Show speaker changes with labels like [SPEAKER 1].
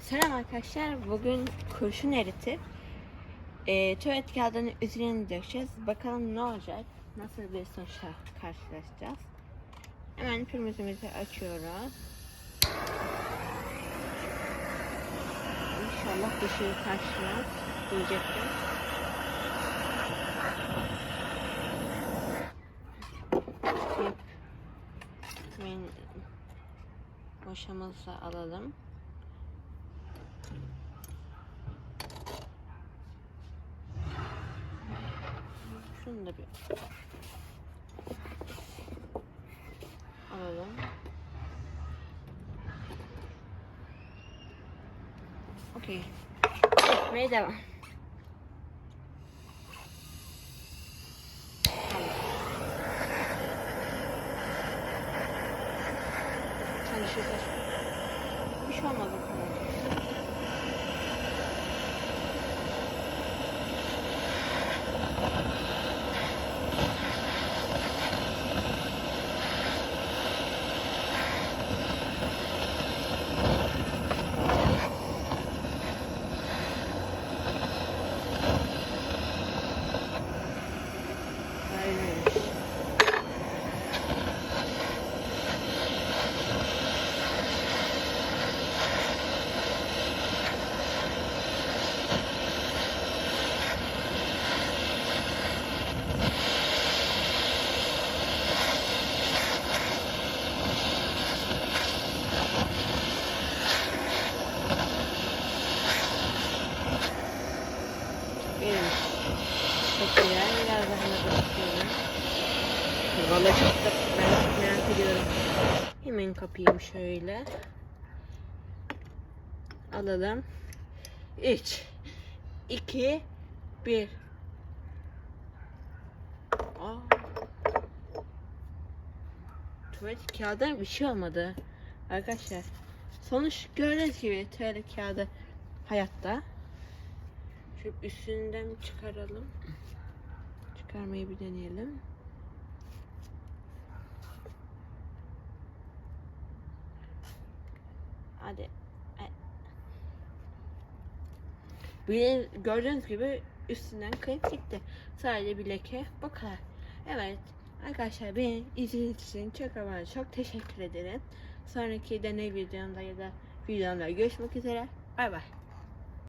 [SPEAKER 1] Selam arkadaşlar. Bugün kurşun eritip e, tuvalet kağıdının üzerine dökeceğiz. Bakalım ne olacak? Nasıl bir sonuçla karşılaşacağız? Hemen pürmüzümüzü açıyoruz. İnşallah bir şey karşılar diyecektim. Boşamızı alalım. Şunu da bir alalım. Okey. Ve devam. Tamam. Çalışacağız. Bir şey olmadı. Güzel. Biraz. Valla çok da çok merak ediyorum. Hemen kapayım şöyle. Alalım. 3 2 1 Aa. Tuvalet kağıdı bir şey olmadı. Arkadaşlar. Sonuç gördüğünüz gibi tuvalet kağıdı hayatta. Şu üstünden çıkaralım. Çıkarmayı bir deneyelim. Hadi. Bir gördüğünüz gibi üstünden kayıp gitti. Sadece bir leke bu kadar. Evet. Arkadaşlar beni izlediğiniz için çok ama çok teşekkür ederim. Sonraki deney videomda ya da videomda görüşmek üzere. Bay bay.